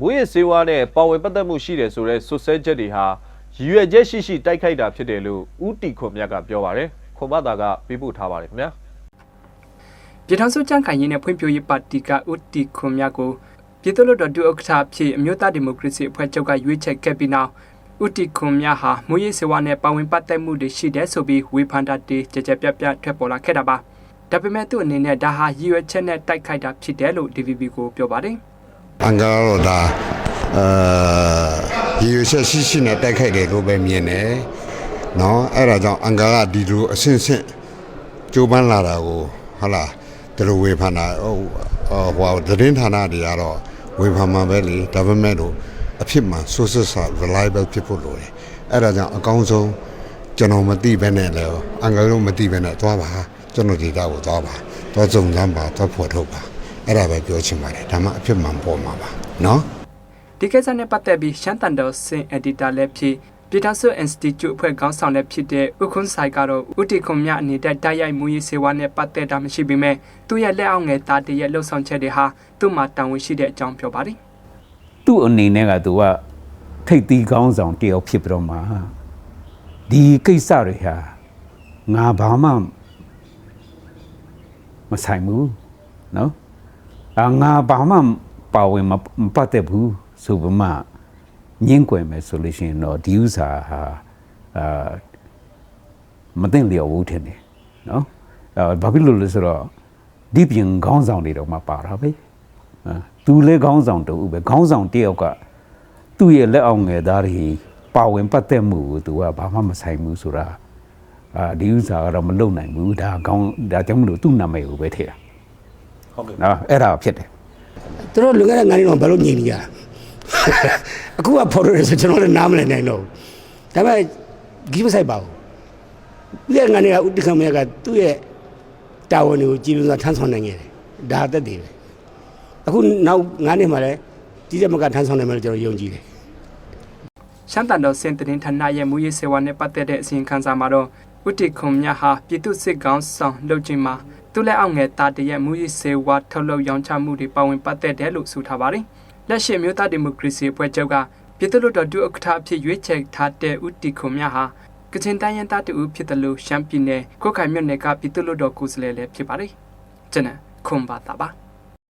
မွေးရစေဝါနဲ့ပါဝင်ပတ်သက်မှုရှိတယ်ဆိုတဲ့ဆွဆွဲချက်တွေဟာရည်ရွယ်ချက်ရှိရှိတိုက်ခိုက်တာဖြစ်တယ်လို့ဦးတီခွန်မြတ်ကပြောပါတယ်ခွန်မသာကပေးပို့ထားပါတယ်ခင်ဗျာပြည်ထောင်စုကြံ့ခိုင်ရေးနဲ့ဖွံ့ဖြိုးရေးပါတီကဦးတီခွန်မြတ်ကိုပြည်သူ့လွှတ်တော်ဒုဥက္ကဋ္ဌအဖြစ်အမျိုးသားဒီမိုကရေစီအဖွဲ့ချုပ်ကရွေးချယ်ခဲ့ပြီးနောက်ဦးတီခွန်မြတ်ဟာမူရေးစေဝါနဲ့ပါဝင်ပတ်သက်မှုတွေရှိတဲ့ဆိုပြီးဝေဖန်တာတွေကြကြပြပြထွက်ပေါ်လာခဲ့တာပါဒါပေမဲ့သူ့အနေနဲ့ဒါဟာရည်ရွယ်ချက်နဲ့တိုက်ခိုက်တာဖြစ်တယ်လို့ DVB ကိုပြောပါတယ် အင်္ဂါတော့ဒါအာရေရွှေရှိရှိနဲ့တိုက်ခိုက်တယ်လို့ပဲမြင်တယ်။နော်အဲ့ဒါကြောင့်အင်္ဂါကဒီလိုအဆင့်ဆင့်ကြိုးပမ်းလာတာကိုဟုတ်လားဒီလိုဝေဖန်တာဟုတ်ဟိုသတင်းဌာနတွေကတော့ဝေဖန်မှာပဲလေဒါပေမဲ့လို့အဖြစ်မှ sources are reliable ဖြစ်ဖို့လိုတယ်။အဲ့ဒါကြောင့်အကောင်းဆုံးကျွန်တော်မသိဘဲနဲ့လည်းအင်္ဂါလုံးမသိဘဲနဲ့သွားပါကျွန်တော်ဒေတာကိုသွားပါသွားစုံစမ်းပါသွားဖော်ထုတ်ပါ အဲ့ဒါပဲပြောချင်ပါတယ်ဒါမှအဖြစ်မှန်ပေါ်မှာပါနော်ဒီကိစ္စနဲ့ပတ်သက်ပြီးရှမ်းတန်တော်စင်အက်ဒီတာလည်းဖြစ်ပြည်ထောင်စု Institute အဖွဲ့ခေါင်းဆောင်လည်းဖြစ်တဲ့ဥခွန်းဆိုင်ကတော့ဥတီခွန်မြအနေနဲ့တိုက်ရိုက်မူရေးစေဝါနဲ့ပတ်သက်တာမရှိပေမဲ့သူ့ရဲ့လက်အောက်ငယ်တာတရဲ့လှုပ်ဆောင်ချက်တွေဟာသူ့မှာတာဝန်ရှိတဲ့အကြောင်းပြောပါတယ်။သူ့အနေနဲ့ကသူကထိတ်သီးခေါင်းဆောင်တယောက်ဖြစ်ပြီးတော့မှဒီကိစ္စတွေဟာငါဘာမှမဆိုင်ဘူးနော်။ ငါဘာမှပါဝင်မပတ်သက်ဘူးဆိုပမာညင်းကွယ်မယ်ဆိုလို့ရှိရင်တော့ဒီဥစားဟာအာမသိလျော်ဘူးထင်တယ်နော်အဲဘာဖြစ်လို့လဲဆိုတော့ဒီပြင်ခေါင်းဆောင်တွေတော့မှပါတာပဲသူလည်းခေါင်းဆောင်တူပဲခေါင်းဆောင်တယောက်ကသူ့ရဲ့လက်အောင်ငယ်သားတွေပါဝင်ပတ်သက်မှုကိုသူကဘာမှမဆိုင်ဘူးဆိုတာအာဒီဥစားကတော့မလုံနိုင်ဘူးဒါခေါင်းဒါကြောင့်မလို့သူ့နာမည်ကိုပဲထည့်တာ ဟုတ်ကဲ့နော်အဲ့ဒါဖြစ်တယ်သူတို့လွန်ခဲ့တဲ့ငါးနှစ်တော့ဘယ်လိုညင်နေရအခုကဖော်လို့ရဆိုကျွန်တော်လည်းနားမလည်နိုင်တော့ဘူးဒါပေမဲ့ကြီးမဆိုင်ပါဘူးပြီးတဲ့ငါးနှစ်ကဥတ္တခမရကသူ့ရဲ့တာဝန်တွေကိုကြည်လုံးစွာထမ်းဆောင်နိုင်ခဲ့တယ်ဒါအသက်တည်ပဲအခုနောက်ငါးနှစ်မှလည်းကြီးတဲ့မကထမ်းဆောင်နိုင်မယ်လို့ကျွန်တော်ယုံကြည်တယ်ရှမ်းတန်တော်စင်တင်ဌာနရဲ့မူရေးစေဝါနဲ့ပတ်သက်တဲ့အစီရင်ခံစာမှာတော့ဥတီခွန်မြဟာပြည်သူစစ်ကောင်ဆောင်လုပ်ခြင်းမှာ သူ့လက်အောက်ငယ်သားတရဲ့မူရေးစေဝါထုတ်လုပ်ရောင်းချမှုတွေပါဝင်ပတ်သက်တယ်လို့ဆိုထားပါတယ်လက်ရှိမျိုးသားဒီမိုကရေစီအဖွဲ့ချုပ်ကပြည်သူ့လွှတ်တော်ဒုဥက္ကဋ္ဌအဖြစ်ရွေးချယ်ထားတဲ့ဥတီခွန်မြဟာကချင်တိုင်းရင်းသားတူဖြစ်တယ်လို့ရှမ်းပြည်နယ်ကိုယ်ခိုင်မြို့နယ်ကပြည်သူ့လွှတ်တော်ကိုယ်စားလှယ်လည်းဖြစ်ပါတယ်ကျွန်တော်ခွန်ပါတာပါ